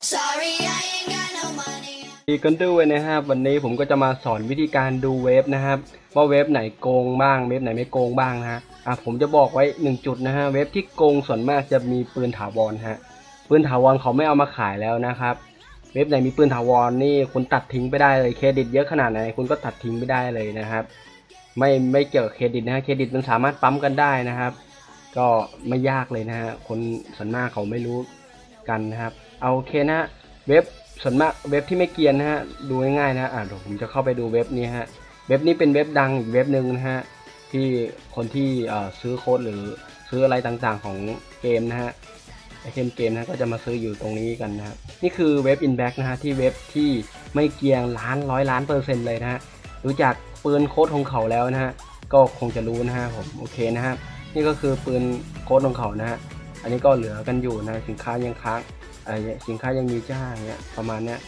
Sorry, I ain't got no money. ดีกันด้วยนะครับวันนี้ผมก็จะมาสอนวิธีการดูเว็บนะครับว่าเว็บไหนโกงบ้างเว็บไหนไม่โกงบ้างนะฮะอะผมจะบอกไว้หนึ่งจุดนะฮะเว็บที่โกงส่วนมากจะมีปืนถาวรฮะปืนถาวรเขาไม่เอามาขายแล้วนะครับ เว็บไหนมีปืนถาวรนี่คุณตัดทิ้งไปได้เลยเครดิตเยอะขนาดไหนคุณก็ตัดทิ้งไปได้เลยนะครับ ไม่ไม่เกี่ยวกับเครดิตนะฮะเครดิตมันสามารถปั๊มกันได้นะครับ ก็ไม่ยากเลยนะฮะคนส่วนมากเขาไม่รู้กันนะครับ เอาโอเคนะเว็บส่วนมากเว็บที่ไม่เกียนนะฮะดูง่ายๆนะฮะอ่าเดี๋ยวผมจะเข้าไปดูเว็บนี้ฮะเว็บนี้เป็นเว็บดังอีกเว็บหนึ่งนะฮะที่คนที่ซื้อโค้ดหรือซื้ออะไรต่างๆของเกมนะฮะไอเทมเกมนะก็จะมาซื้ออยู่ตรงนี้กันนะครับนี่คือเว็บ Inback นะฮะที่เว็บที่ไม่เกียงล้านร้อยล้านเปอร์เซ็นต์เลยนะฮะรู้จักปืนโค้ดของเขาแล้วนะฮะก็คงจะรู้นะฮะผมโอเคนะฮะนี่ก็คือปืนโค้ดของเขานะฮะอันนี้ก็เหลือกันอยู่นะสินค้ายังค้าง อะไรเงี้ยสินค้ายังมีจ้าเงี้ยประมาณเนี้ย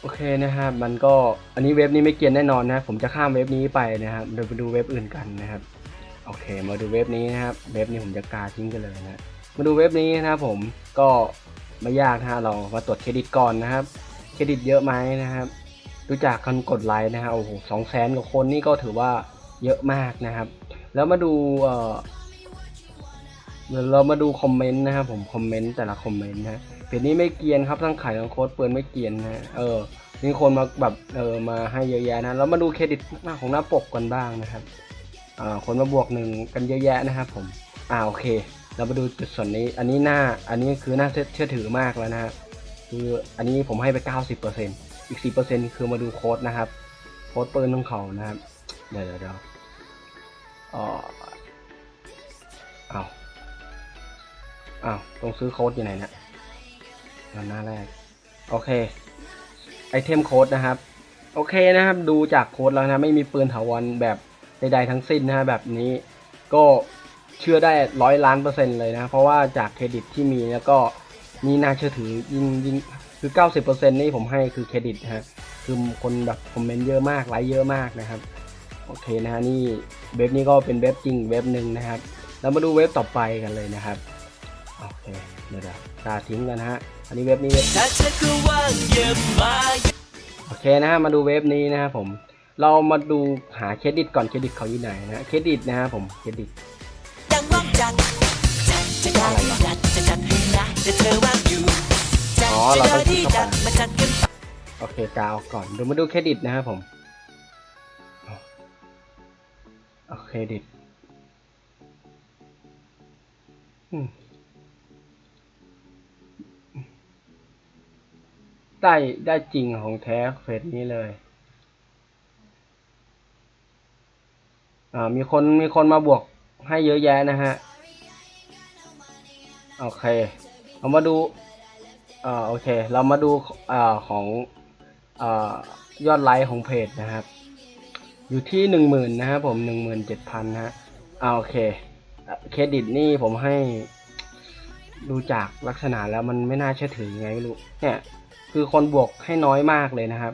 โอเคนะครับ มันก็อันนี้เว็บนี้ไม่เกียนแน่นอนนะ ผมจะข้ามเว็บนี้ไปนะครับเดี๋ยวไปดูเว็บอื่นกันนะครับ โอเค มาดูเว็บนี้นะครับ เว็บนี้ผมจะกาทิ้งกันเลยนะ มาดูเว็บนี้นะครับผมก็ไม่ยากนะฮะเรามาตรวจเครดิตก่อนนะครับ เครดิตเยอะไหมนะครับ รู้จักคนกดไลค์นะฮะโอ้โหสองแสนกว่าคนนี่ก็ถือว่าเยอะมากนะครับ แล้วมาดูเอ่อ เดี๋ยวเรามาดูคอมเมนต์นะครับผมคอมเมนต์แต่ละคอมเมนต์นะเพจนี้ไม่เกียนครับทั้งขายทั้งโค้ดเปิดไม่เกียนนะเออมีคนมาแบบเออมาให้เยอะแยะนะแล้วมาดูเครดิตหน้าของหน้าปกกันบ้างนะครับอ่าคนมาบวกหนึ่งกันเยอะแยะนะครับผมอ่าโอเค เรามาดูจุดส่วนนี้ อันนี้หน้าอันนี้คือหน่าเชื่อถือมากแล้วนะฮะคืออันนี้ผมให้ไป 90%อีก 10%คือมาดูโค้ดนะครับโค้ดปืนของเขานะครับ เดี๋ยวเดี๋ยวเดี๋ยวอ๋ออ้า อ้าวต้องซื้อโค้ดอยู่ไหนเนะหน้าแรก โอเค ไอเทมโค้ดนะครับ โอเคนะครับ ดูจากโค้ดแล้วนะ ไม่มีปืนถาวรแบบใดๆทั้งสิ้นนะฮะแบบนี้ก็เชื่อได้ร้อยล้านเปอร์เซ็นต์เลยนะ เพราะว่าจากเครดิตที่มีแล้วก็นี่น่าเชื่อถือยิ่งยิ่งคือ 90%นี่ผมให้คือเครดิตฮะคือคนแบบคอมเมนต์เยอะมากไลค์เยอะมากนะครับ โอเคนะฮะนี่เว็บนี้ก็เป็นเว็บจริงเว็บหนึ่งนะครับ แล้วมาดูเว็บต่อไปกันเลยนะครับ โอเคเดี๋ยวเดี๋ยวตาทิ้งกันนะฮะ อันนี้เว็บนี้เว็บถ้าเธอก็ว่างอย่ามาโอเคนะฮะมาดูเว็บนี้นะครับผม เรามาดูหาเครดิตก่อนเครดิตเขาอยู่ไหนนะฮะเครดิตนะฮะผมเครดิตยังว่างจัดจัดจะได้จัดจะจัดให้นะแต่เธอว่างอยู่จัดอ๋อจะเราต้ได้องคลิที่กเข้าไปจัดมาจัดกันโอเคกาออกก่อนดูมาดูเครดิตนะครับผมเอาเครดิต ได้ได้จริงของแท้เฟสนี้เลยอ่ามีคนมีคนมาบวกให้เยอะแยะนะฮะ โอเค เอามาดูอ่าโอเค เรามาดูอ่าของอ่ายอดไลค์ของเพจนะครับ อยู่ที่หนึ่งหมื่นนะครับผมหนึ่งหมื่นเจ็ดพันนะฮะอ่าโอเค เครดิตนี่ผมให้ ดูจากลักษณะแล้วมันไม่น่าเชื่อถือไงไม่รู้ เนี่ย คือคนบวกให้น้อยมากเลยนะครับ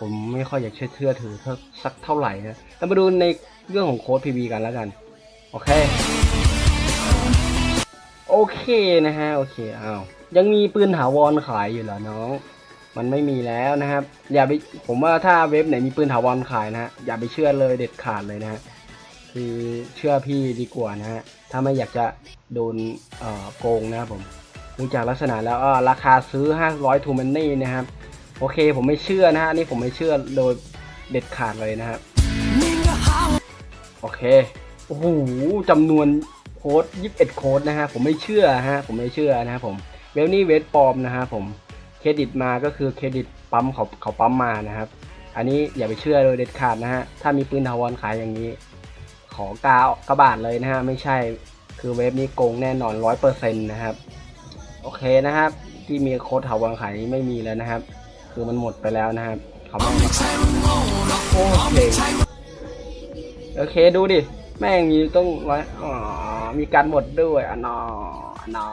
ผมไม่ค่อยอยากเชื่อเชื่อถือเท่าสักเท่าไหร่นะเรามาดูในเรื่องของโค้ด PB กันแล้วกัน โอเค โอเคนะฮะ โอเคอ้าวยังมีปืนถาวรขายอยู่เหรอน้อง มันไม่มีแล้วนะครับ อย่าไป ผมว่าถ้าเว็บไหนมีปืนถาวรขายนะฮะ อย่าไปเชื่อเลยเด็ดขาดเลยนะฮะ คือเชื่อพี่ดีกว่านะฮะ ถ้าไม่อยากจะโดนโกงนะครับผมดูจากลักษณะแล้วอ่าราคาซื้อ 500ทูมันนี่นะครับ โอเคผมไม่เชื่อนะฮะนี่ผมไม่เชื่อโดยเด็ดขาดเลยนะครับ โอเค โอ้โหจำนวนโค้ด21 โค้ดนะฮะ ผมไม่เชื่อฮะ ผมไม่เชื่อนะครับผม เวลนี่เวทปลอมนะฮะผม เครดิตมาก็คือเครดิตปั๊มเขาเขาปั๊มมานะครับ อันนี้อย่าไปเชื่อโดยเด็ดขาดนะฮะ ถ้ามีปืนทาวรขายอย่างนี้ ขอกาวกระบาดเลยนะฮะไม่ใช่คือเว็บนี้โกงแน่นอนร้อยเปอร์เซ็นต์นะครับ โอเคนะครับ ที่มีโค้ดถาวรขายนี้ไม่มีแล้วนะครับ คือมันหมดไปแล้วนะครับเขาไม่โอเคโอเคดูดิ แม่งมีต้องร้อยอ๋อมีการหมดด้วยอะนออนอ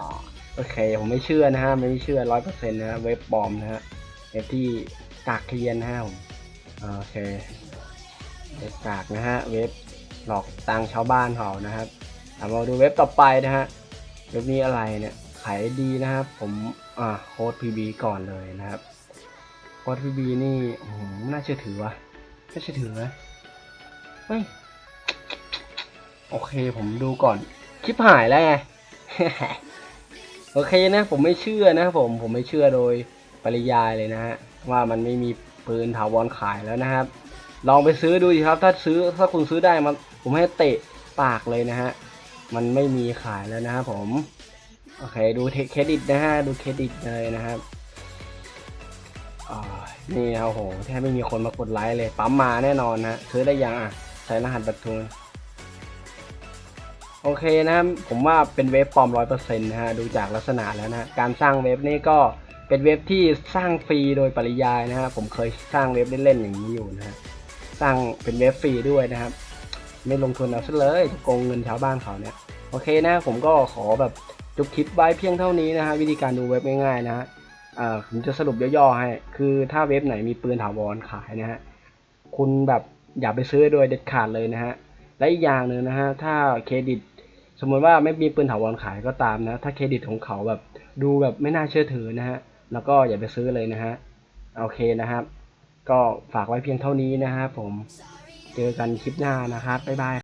โอเค ผมไม่เชื่อนะฮะ ไม่เชื่อร้อยเปอร์เซ็นต์นะฮะเว็บปลอมนะฮะเว็บที่กากเทียนนะฮะผมโอเคเว็บกากนะฮะ เว็บ หลอกตังชาวบ้านเขานะครับเอามาดูเว็บต่อไปนะฮะเว็บนี้อะไรเนี่ยขายดีนะครับผมอ่าโค้ด PB ก่อนเลยนะครับโค้ด PB นี่โหน่าเชื่อถือวะน่าเชื่อถือไหมเฮ้ยโอเคผมดูก่อนคลิปหายแล้วไงโอเคนะ ผมไม่เชื่อนะครับผมผมไม่เชื่อโดยปริยายเลยนะฮะว่ามันไม่มีปืนถาวรขายแล้วนะครับ ลองไปซื้อดูดิครับ ถ้าซื้อถ้าคุณซื้อได้มา ผมให้เตะปากเลยนะฮะ มันไม่มีขายแล้วนะครับผม โอเค ดูเครดิตนะฮะ ดูเครดิตเลยนะครับอ่านี่นะโอ้โหแทบไม่มีคนมากดไลค์เลย ปั๊มมาแน่นอนนะซื้อได้ยังอะ ใช้รหัสบัตรทุนโอเคนะผมว่าเป็นเว็บปลอมร้อยเปอร์เซ็นต์นะฮะ ดูจากลักษณะแล้วนะ การสร้างเว็บนี่ก็เป็นเว็บที่สร้างฟรีโดยปริยายนะฮะ ผมเคยสร้างเว็บเล่นๆอย่างนี้อยู่นะฮะ สร้างเป็นเว็บฟรีด้วยนะครับ ไม่ลงทุนเอาซะเลยโกงเงินชาวบ้านเขาเนี่ย โอเคนะผมก็ขอแบบจบคลิปไว้เพียงเท่านี้นะฮะวิธีการดูเว็บง่ายๆนะฮะผมจะสรุปย่อๆให้คือถ้าเว็บไหนมีปืนถาวรขายนะฮะคุณแบบอย่าไปซื้อโดยเด็ดขาดเลยนะฮะและอีกอย่างหนึ่งนะฮะถ้าเครดิต สมมติว่าไม่มีปืนถาวรขายก็ตามนะ ถ้าเครดิตของเขาแบบดูแบบไม่น่าเชื่อถือนะฮะแล้วก็อย่าไปซื้อเลยนะฮะโอเคนะครับ ก็ฝากไว้เพียงเท่านี้นะครับผม เจอกันคลิปหน้านะครับบ๊ายบาย